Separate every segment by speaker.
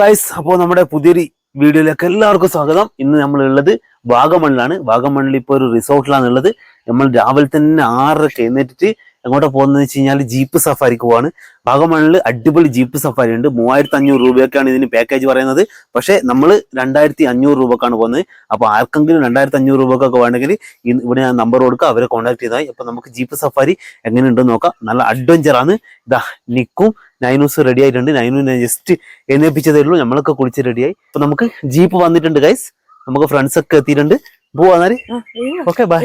Speaker 1: Guys അപ്പോൾ നമ്മുടെ പുതിയൊരു വീഡിയോയിലേക്ക് എല്ലാവർക്കും സ്വാഗതം ഇന്ന് നമ്മൾ ഉള്ളത് വാഗമണ്ണിലാണ് വാഗമണ്ണിൽ ഇപ്പോൾ ഒരു റിസോർട്ടിലാണ് ഉള്ളത് നമ്മൾ രാവിലെ തന്നെ ആറരക്ക് എഴുന്നേറ്റിട്ട് എങ്ങോട്ടാ പോകുന്നതെന്ന് വെച്ച് കഴിഞ്ഞാൽ ജീപ്പ് സഫാരിക്ക് പോവാണ് വാഗമണിൽ അടിപൊളി ജീപ്പ് സഫാരി ഉണ്ട് മൂവായിരത്തി അഞ്ഞൂറ് രൂപയൊക്കെയാണ് ഇതിന് പാക്കേജ് പറയുന്നത് പക്ഷേ നമ്മൾ രണ്ടായിരത്തി അഞ്ഞൂറ് രൂപക്കാണ് പോകുന്നത് അപ്പോൾ ആർക്കെങ്കിലും രണ്ടായിരത്തി അഞ്ഞൂറ് രൂപക്കൊക്കെ വേണമെങ്കിൽ ഇവിടെ ഞാൻ നമ്പർ കൊടുക്കുക അവരെ കോൺടാക്ട് ചെയ്താൽ അപ്പോൾ നമുക്ക് ജീപ്പ് സഫാരി എങ്ങനെയുണ്ടെന്ന് നോക്കാം നല്ല അഡ്വഞ്ചറാണ് ഇതാ നിക്കും നൈനൂസ് റെഡി ആയിട്ടുണ്ട് നൈനൂ ജസ്റ്റ് എണ്ണേപ്പിച്ചതേ ഉള്ളൂ നമ്മളൊക്കെ കുളിച്ച് റെഡിയായി അപ്പോൾ നമുക്ക് ജീപ്പ് വന്നിട്ടുണ്ട് ഗൈസ് നമുക്ക് ഫ്രണ്ട്സൊക്കെ എത്തിയിട്ടുണ്ട് പോവാ ഓക്കെ ബൈ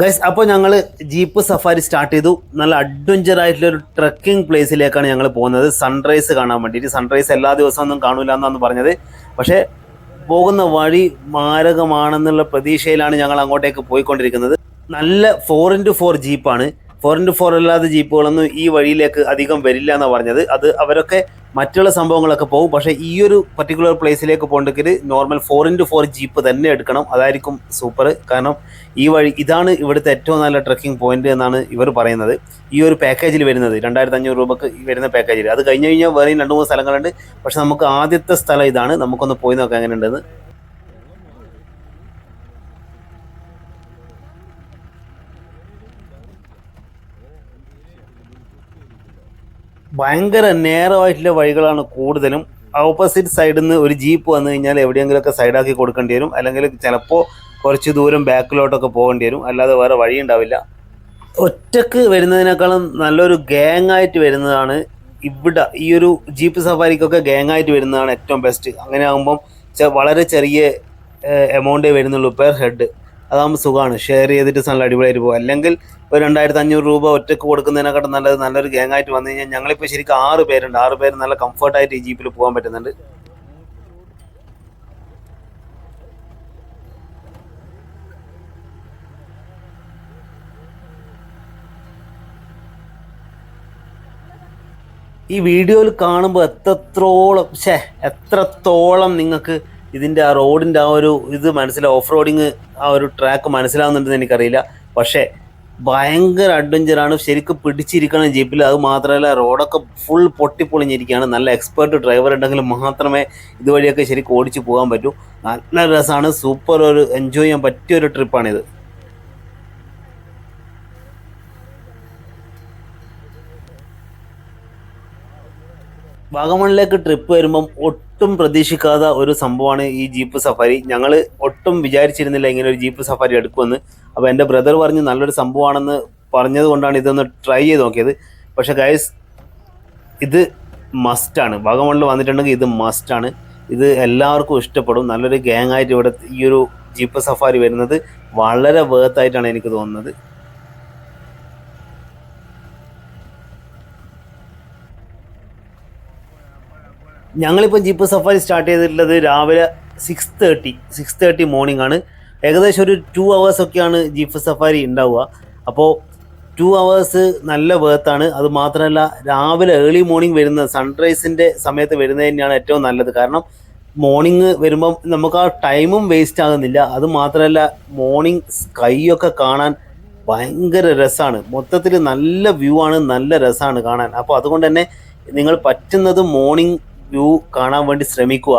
Speaker 1: ഗൈസ് അപ്പോൾ ഞങ്ങൾ ജീപ്പ് സഫാരി സ്റ്റാർട്ട് ചെയ്തു നല്ല അഡ്വഞ്ചർ ആയിട്ടുള്ള ഒരു ട്രക്കിംഗ് പ്ലേസിലേക്കാണ് ഞങ്ങൾ പോകുന്നത് സൺറൈസ് കാണാൻ വേണ്ടിയിട്ട് സൺറൈസ് എല്ലാ ദിവസവും ഒന്നും കാണൂല എന്നാണ് പറഞ്ഞത് പക്ഷേ പോകുന്ന വഴി മാരകമാണെന്നുള്ള പ്രതീക്ഷയിലാണ് ഞങ്ങൾ അങ്ങോട്ടേക്ക് പോയിക്കൊണ്ടിരിക്കുന്നത് നല്ല ഫോർ ഇൻറ്റു ഫോർ ജീപ്പാണ് ഫോർ ഇൻറ്റു ഫോർ അല്ലാതെ ജീപ്പുകളൊന്നും ഈ വഴിയിലേക്ക് അധികം വരില്ല എന്നാണ് പറഞ്ഞത് അത് അവരൊക്കെ മറ്റുള്ള സംഭവങ്ങളൊക്കെ പോകും പക്ഷേ ഈ ഒരു പർട്ടിക്കുലർ പ്ലേസിലേക്ക് പോകണ്ടെങ്കിൽ normal four into four jeep തന്നെ എടുക്കണം അതായിരിക്കും സൂപ്പർ കാരണം ഈ വഴി ഇതാണ് ഇവിടുത്തെ ഏറ്റവും നല്ല ട്രക്കിംഗ് പോയിന്റ് എന്നാണ് ഇവർ പറയുന്നത് ഈ ഒരു പാക്കേജിൽ വരുന്നത് രണ്ടായിരത്തി അഞ്ഞൂറ് രൂപക്ക് വരുന്ന പാക്കേജിൽ അത് കഴിഞ്ഞ് കഴിഞ്ഞാൽ വേറെയും രണ്ട് മൂന്ന് സ്ഥലങ്ങളുണ്ട് പക്ഷെ നമുക്ക് ആദ്യത്തെ സ്ഥലം ഇതാണ് നമുക്കൊന്ന് പോയി നോക്കാം എങ്ങനെ ഉണ്ടെന്ന് ഭയങ്കര നേരമായിട്ടുള്ള വഴികളാണ് കൂടുതലും ഓപ്പോസിറ്റ് സൈഡിൽ നിന്ന് ഒരു ജീപ്പ് വന്നു കഴിഞ്ഞാൽ എവിടെയെങ്കിലുമൊക്കെ സൈഡാക്കി കൊടുക്കേണ്ടി വരും അല്ലെങ്കിൽ ചിലപ്പോൾ കുറച്ച് ദൂരം ബാക്കിലോട്ടൊക്കെ പോകേണ്ടി വരും അല്ലാതെ വേറെ വഴി ഉണ്ടാവില്ല ഒറ്റക്ക് വരുന്നതിനേക്കാളും നല്ലൊരു ഗ്യാങ് ആയിട്ട് വരുന്നതാണ് ഇവിടെ ഈ ഒരു ജീപ്പ് സഫാരിക്കൊക്കെ ഗ്യാങ് ആയിട്ട് വരുന്നതാണ് ഏറ്റവും ബെസ്റ്റ് അങ്ങനെ ആകുമ്പം വളരെ ചെറിയ എമൗണ്ടേ വരുന്നുള്ളൂ പെർ ഹെഡ് അതാകുമ്പോൾ സുഖമാണ് ഷെയർ ചെയ്തിട്ട് നല്ല അടിപൊളിയായിട്ട് പോകും അല്ലെങ്കിൽ ഒരു രണ്ടായിരത്തി അഞ്ഞൂറ് രൂപ ഒറ്റക്ക് കൊടുക്കുന്നതിനെക്കാട്ടും നല്ലത് നല്ലൊരു ഗ്യാങ് ആയിട്ട് വന്നു കഴിഞ്ഞാൽ ഞങ്ങളിപ്പോൾ ശരിക്കും ആറ് പേരുണ്ട് ആറ് പേര് നല്ല കംഫർട്ടായിട്ട് ഈ ജീപ്പിൽ പോകാൻ പറ്റുന്നുണ്ട് ഈ വീഡിയോയിൽ കാണുമ്പോൾ എത്രത്തോളം ഷേ എത്രത്തോളം നിങ്ങൾക്ക് ഇതിൻ്റെ ആ റോഡിൻ്റെ ആ ഒരു ഇത് മനസ്സിലാവും ഓഫ് റോഡിങ് ആ ഒരു ട്രാക്ക് മനസ്സിലാവുന്നുണ്ടെന്ന് എനിക്കറിയില്ല പക്ഷേ ഭയങ്കര അഡ്വഞ്ചറാണ് ശരിക്കും പിടിച്ചിരിക്കണം ജീപ്പിൽ അത് മാത്രമല്ല റോഡൊക്കെ ഫുൾ പൊട്ടിപ്പൊളിഞ്ഞിരിക്കുകയാണ് നല്ല എക്സ്പേർട്ട് ഡ്രൈവർ ഉണ്ടെങ്കിൽ മാത്രമേ ഇതുവഴിയൊക്കെ ശരിക്കും ഓടിച്ചു പോകാൻ പറ്റൂ നല്ല രസമാണ് സൂപ്പർ ഒരു എൻജോയ് ചെയ്യാൻ പറ്റിയ ഒരു ട്രിപ്പാണിത് വാഗമണിലേക്ക് ട്രിപ്പ് വരുമ്പം ഒട്ടും പ്രതീക്ഷിക്കാത്ത ഒരു സംഭവമാണ് ഈ ജീപ്പ് സഫാരി ഞങ്ങൾ ഒട്ടും വിചാരിച്ചിരുന്നില്ല ഇങ്ങനെ ഒരു ജീപ്പ് സഫാരി എടുക്കുമെന്ന് അപ്പോൾ എൻ്റെ ബ്രദർ പറഞ്ഞ് നല്ലൊരു സംഭവമാണെന്ന് പറഞ്ഞത് കൊണ്ടാണ് ഇതൊന്ന് ട്രൈ ചെയ്ത് നോക്കിയത് പക്ഷെ ഗൈസ് ഇത് മസ്റ്റാണ് വാഗമണിൽ വന്നിട്ടുണ്ടെങ്കിൽ ഇത് മസ്റ്റാണ് ഇത് എല്ലാവർക്കും ഇഷ്ടപ്പെടും നല്ലൊരു ഗ്യാങ് ആയിട്ട് ഇവിടെ ഈ ഒരു ജീപ്പ് സഫാരി വരുന്നത് വളരെ വേർത്തായിട്ടാണ് എനിക്ക് തോന്നുന്നത് ഞങ്ങളിപ്പോൾ ജീപ്പ് സഫാരി സ്റ്റാർട്ട് ചെയ്തിട്ടുള്ളത് രാവിലെ six thirty six thirty morning ആണ് ഏകദേശം ഒരു ടു ഒക്കെയാണ് ജീപ്പ് സഫാരി ഉണ്ടാവുക അപ്പോൾ ടു അവേഴ്സ് നല്ല വേർത്താണ് അത് മാത്രമല്ല രാവിലെ ഏർലി മോർണിംഗ് വരുന്ന സൺറൈസിൻ്റെ സമയത്ത് വരുന്നത് തന്നെയാണ് ഏറ്റവും നല്ലത് കാരണം മോർണിംഗ് വരുമ്പം നമുക്ക് ആ ടൈമും വേസ്റ്റ് ആകുന്നില്ല അത് മാത്രമല്ല മോർണിംഗ് സ്കൈയൊക്കെ കാണാൻ ഭയങ്കര രസമാണ് മൊത്തത്തിൽ നല്ല വ്യൂ ആണ് നല്ല രസമാണ് കാണാൻ അപ്പോൾ അതുകൊണ്ട് തന്നെ നിങ്ങൾ പറ്റുന്നത് മോർണിംഗ് വ്യൂ കാണാൻ വേണ്ടി ശ്രമിക്കുക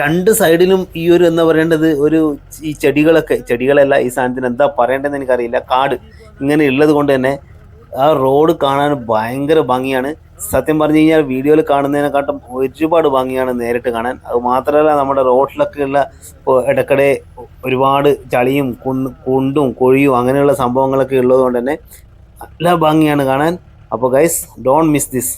Speaker 1: രണ്ട് സൈഡിലും ഈ ഒരു എന്താ പറയേണ്ടത് ഒരു ഈ ചെടികളൊക്കെ ചെടികളല്ല ഈ സാധനത്തിന് എന്താ പറയേണ്ടതെന്ന് എനിക്കറിയില്ല കാട് ഇങ്ങനെ ഉള്ളത് കൊണ്ട് തന്നെ ആ റോഡ് കാണാൻ ഭയങ്കര ഭംഗിയാണ് സത്യം പറഞ്ഞു കഴിഞ്ഞാൽ വീഡിയോയിൽ കാണുന്നതിനെക്കാട്ടും ഒരുപാട് ഭംഗിയാണ് നേരിട്ട് കാണാൻ അത് മാത്രമല്ല നമ്മുടെ റോഡിലൊക്കെ ഉള്ള ഇടക്കിടെ ഒരുപാട് ചളിയും കുണ്ടും കുഴിയും അങ്ങനെയുള്ള സംഭവങ്ങളൊക്കെ ഉള്ളതുകൊണ്ട് തന്നെ നല്ല ഭംഗിയാണ് കാണാൻ അപ്പോൾ ഗൈസ് ഡോണ്ട് മിസ് ദിസ്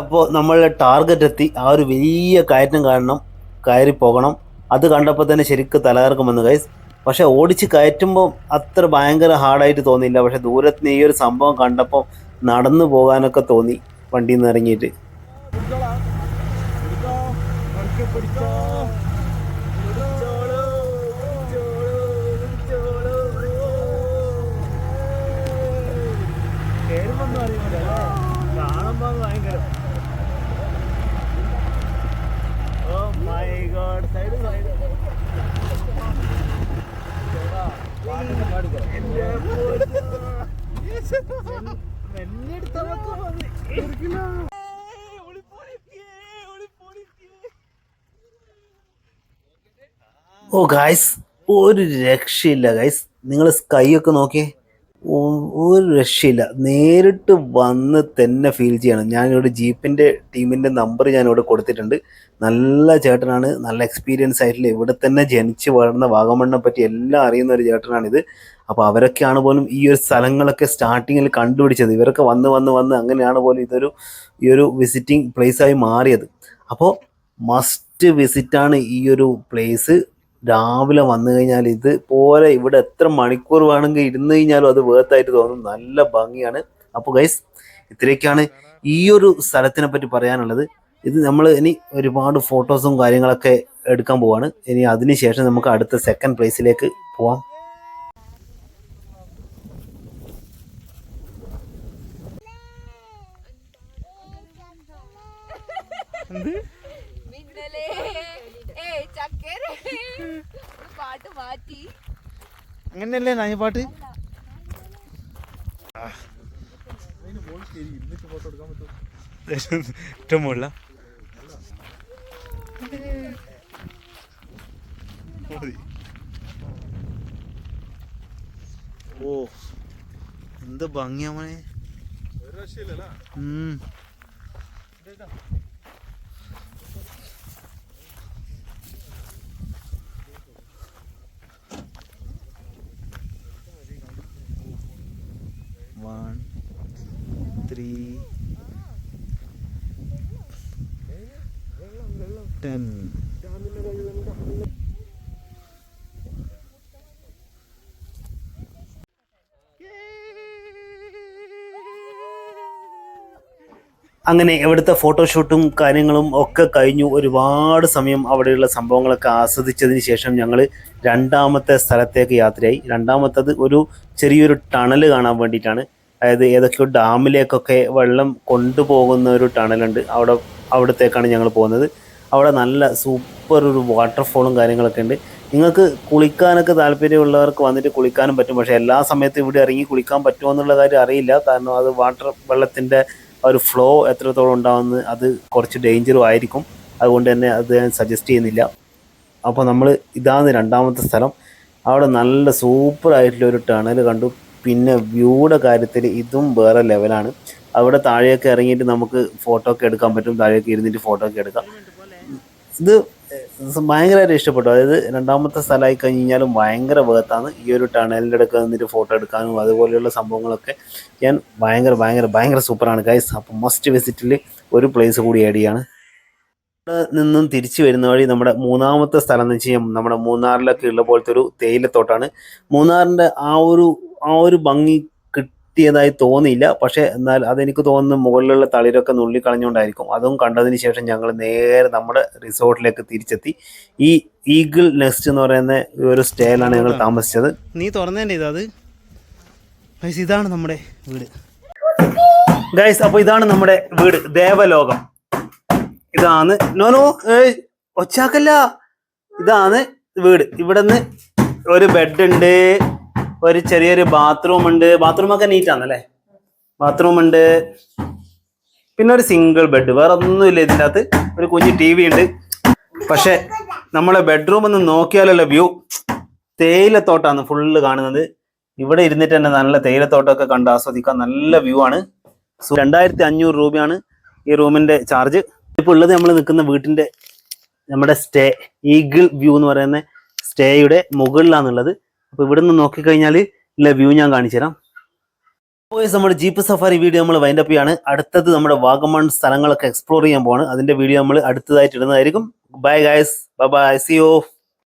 Speaker 1: അപ്പോൾ നമ്മളുടെ ടാർഗറ്റ് എത്തി ആ ഒരു വലിയ കയറ്റം കാണണം കയറി പോകണം അത് കണ്ടപ്പോൾ തന്നെ ശരിക്കും തലകറക്കം വന്നു ഗൈസ് പക്ഷെ ഓടിച്ച് കയറ്റുമ്പോൾ അത്ര ഭയങ്കര ഹാർഡായിട്ട് തോന്നിയില്ല പക്ഷെ ദൂരത്തിന് ഈ ഒരു സംഭവം കണ്ടപ്പോൾ നടന്നു പോകാനൊക്കെ തോന്നി വണ്ടിയിൽ നിന്ന് ഇറങ്ങിയിട്ട് പിടിച്ചോ പിടിച്ചോളൂ പിടിച്ചോളൂ കേൾപ്പൊന്നും അറിയില്ല കാണുമ്പോൾ ഭയങ്കരം oh my God side side എന്നെ എടുത്തവർക്ക് മതി ഓ ഗായ്സ് ഒരു രക്ഷയില്ല ഗായ്സ് നിങ്ങൾ സ്കൈ ഒക്കെ നോക്കിയേ ഒരു രക്ഷയില്ല നേരിട്ട് വന്ന് തന്നെ ഫീൽ ചെയ്യണം ഞാൻ ഇവിടെ ജീപ്പിൻ്റെ ടീമിൻ്റെ നമ്പർ ഞാൻ ഇവിടെ കൊടുത്തിട്ടുണ്ട് നല്ല ചേട്ടനാണ് നല്ല എക്സ്പീരിയൻസ് ആയിട്ടുള്ള ഇവിടെ തന്നെ ജനിച്ച് വളർന്ന വാഗമണ്ണെ പറ്റി എല്ലാം അറിയുന്ന ഒരു ചേട്ടനാണിത് അപ്പോൾ അവരൊക്കെയാണ് പോലും ഈ ഒരു സ്ഥലങ്ങളൊക്കെ സ്റ്റാർട്ടിങ്ങിൽ കണ്ടുപിടിച്ചത് ഇവരൊക്കെ വന്ന് വന്ന് വന്ന് അങ്ങനെയാണ് പോലും ഇതൊരു ഈ ഒരു വിസിറ്റിംഗ് പ്ലേസായി മാറിയത് അപ്പോൾ മസ്റ്റ് വിസിറ്റാണ് ഈ ഒരു പ്ലേസ് രാവിലെ വന്നു കഴിഞ്ഞാൽ ഇത് പോലെ ഇവിടെ എത്ര മണിക്കൂർ വേണമെങ്കിൽ ഇരുന്ന് കഴിഞ്ഞാലും അത് വേർത്തായിട്ട് തോന്നും നല്ല ഭംഗിയാണ് അപ്പോൾ ഗൈസ് ഇത്രയൊക്കെയാണ് ഈ ഒരു സ്ഥലത്തിനെ പറ്റി പറയാനുള്ളത് ഇത് നമ്മൾ ഇനി ഒരുപാട് ഫോട്ടോസും കാര്യങ്ങളൊക്കെ എടുക്കാൻ പോവാണ് ഇനി അതിനുശേഷം ശേഷം നമുക്ക് അടുത്ത സെക്കൻഡ് പ്ലേസിലേക്ക് പോവാം എന്ത് പാട്ട് മാറ്റി അങ്ങനെയല്ലേ നായ പാട്ട് ഏറ്റവും മുകളില ഓ എന്ത് ഭംഗിയാ മോനെ ഉം one, three, ten. അങ്ങനെ എവിടുത്തെ ഫോട്ടോഷൂട്ടും കാര്യങ്ങളും ഒക്കെ കഴിഞ്ഞു ഒരുപാട് സമയം അവിടെയുള്ള സംഭവങ്ങളൊക്കെ ആസ്വദിച്ചതിന് ശേഷം ഞങ്ങൾ രണ്ടാമത്തെ സ്ഥലത്തേക്ക് യാത്രയായി രണ്ടാമത്തത് ഒരു ചെറിയൊരു ടണൽ കാണാൻ വേണ്ടിയിട്ടാണ് അതായത് ഏതൊക്കെയോ ഡാമിലേക്കൊക്കെ വെള്ളം കൊണ്ടുപോകുന്ന ഒരു ടണലുണ്ട് അവിടെ അവിടത്തേക്കാണ് ഞങ്ങൾ പോകുന്നത് അവിടെ നല്ല സൂപ്പർ ഒരു വാട്ടർഫോളും കാര്യങ്ങളൊക്കെ ഉണ്ട് നിങ്ങൾക്ക് കുളിക്കാനൊക്കെ താല്പര്യമുള്ളവർക്ക് വന്നിട്ട് കുളിക്കാനും പറ്റും പക്ഷേ എല്ലാ സമയത്തും ഇവിടെ ഇറങ്ങി കുളിക്കാൻ പറ്റുമോ എന്നുള്ള കാര്യം അറിയില്ല കാരണം അത് വാട്ടർ വെള്ളത്തിൻ്റെ ആ ഒരു ഫ്ലോ എത്രത്തോളം ഉണ്ടാവുന്ന അത് കുറച്ച് ഡേഞ്ചറും ആയിരിക്കും അതുകൊണ്ട് തന്നെ അത് ഞാൻ സജസ്റ്റ് ചെയ്യുന്നില്ല അപ്പോൾ നമ്മൾ ഇതാണ് രണ്ടാമത്തെ സ്ഥലം അവിടെ നല്ല സൂപ്പർ ആയിട്ടുള്ള ഒരു ടണൽ കണ്ടു പിന്നെ വ്യൂയുടെ കാര്യത്തിൽ ഇതും വേറെ ലെവലാണ് അവിടെ താഴെയൊക്കെ ഇറങ്ങിയിട്ട് നമുക്ക് ഫോട്ടോ ഒക്കെ എടുക്കാൻ പറ്റും താഴെയൊക്കെ ഇരുന്നിട്ട് ഫോട്ടോ ഒക്കെ എടുക്കാം ഇത് ഭയങ്കരമായിട്ട് ഇഷ്ടപ്പെട്ടു അതായത് രണ്ടാമത്തെ സ്ഥലമായി കഴിഞ്ഞ് കഴിഞ്ഞാലും ഭയങ്കര വേർത്താണ് ഈ ഒരു ടണലിൻ്റെ അടുക്ക നിന്നിട്ട് ഫോട്ടോ എടുക്കാനും അതുപോലെയുള്ള സംഭവങ്ങളൊക്കെ ഞാൻ ഭയങ്കര ഭയങ്കര ഭയങ്കര സൂപ്പറാണ് ഗൈസ് അപ്പം മസ്റ്റ് വിസിറ്റിൽ ഒരു പ്ലേസ് കൂടി ആഡ് ചെയ്യാണ് നിന്നും തിരിച്ചു വരുന്ന വഴി നമ്മുടെ മൂന്നാമത്തെ സ്ഥലം എന്ന് വെച്ച് കഴിഞ്ഞാൽ നമ്മുടെ മൂന്നാറിലൊക്കെ ഉള്ള പോലത്തെ ഒരു തേയിലത്തോട്ടാണ് മൂന്നാറിൻ്റെ ആ ഒരു ആ ഒരു ഭംഗി കിട്ടിയതായി തോന്നിയില്ല പക്ഷേ എന്നാൽ അതെനിക്ക് തോന്നുന്നു മുകളിലുള്ള തളിരൊക്കെ നുള്ളി കളഞ്ഞുകൊണ്ടായിരിക്കും അതും കണ്ടതിന് ശേഷം ഞങ്ങൾ നേരെ നമ്മുടെ റിസോർട്ടിലേക്ക് തിരിച്ചെത്തി ഈ ഈഗിൾ നെസ്റ്റ് എന്ന് പറയുന്ന ഒരു സ്റ്റേയിലാണ് ഞങ്ങൾ താമസിച്ചത് നീ തുറന്നേണ്ടത് അത് ഇതാണ് നമ്മുടെ വീട് ഗൈസ് അപ്പോൾ ഇതാണ് നമ്മുടെ വീട് ദേവലോകം ഇതാണ് നോനോ ഒച്ചാക്കല്ല ഇതാണ് വീട് ഇവിടെ നിന്ന് ഒരു ബെഡ് ഉണ്ട് ഒരു ചെറിയൊരു ബാത്റൂം ഉണ്ട് ബാത്റൂം ഒക്കെ നീറ്റ് ആണല്ലേ ബാത്റൂം ഉണ്ട് പിന്നെ ഒരു സിംഗിൾ ബെഡ് വേറെ ഒന്നുമില്ല ഇതിൻ്റെ അകത്ത് ഒരു കുഞ്ഞ് ടി വി ഉണ്ട് പക്ഷെ നമ്മളെ ബെഡ്റൂം ഒന്ന് നോക്കിയാലുള്ള വ്യൂ തേയിലത്തോട്ടാണ് ഫുള്ള് കാണുന്നത് ഇവിടെ ഇരുന്നിട്ട് തന്നെ നല്ല തേയിലത്തോട്ടമൊക്കെ കണ്ട് ആസ്വദിക്കാൻ നല്ല വ്യൂ ആണ് രണ്ടായിരത്തി അഞ്ഞൂറ് രൂപയാണ് ഈ റൂമിന്റെ ചാർജ് ഇപ്പൊ ഉള്ളത് നമ്മൾ നിൽക്കുന്ന വീട്ടിന്റെ നമ്മുടെ സ്റ്റേ ഈഗിൾ വ്യൂ എന്ന് പറയുന്ന സ്റ്റേയുടെ മുകളിലാണുള്ളത് അപ്പോൾ ഇവിടെ നിന്ന് നോക്കിക്കഴിഞ്ഞാൽ ഇല്ല വ്യൂ ഞാൻ കാണിച്ചു തരാം പോയസ് നമ്മുടെ ജീപ്പ് സഫാരി വീഡിയോ നമ്മൾ വൈൻഡ് അപ്പ് ചെയ്യാണ് അടുത്തത് നമ്മുടെ വാഗമൺ സ്ഥലങ്ങളൊക്കെ എക്സ്പ്ലോർ ചെയ്യാൻ പോവാണ് അതിന്റെ വീഡിയോ നമ്മൾ അടുത്തതായിട്ട് ഇടുന്നതായിരിക്കും bye guys bye bye see U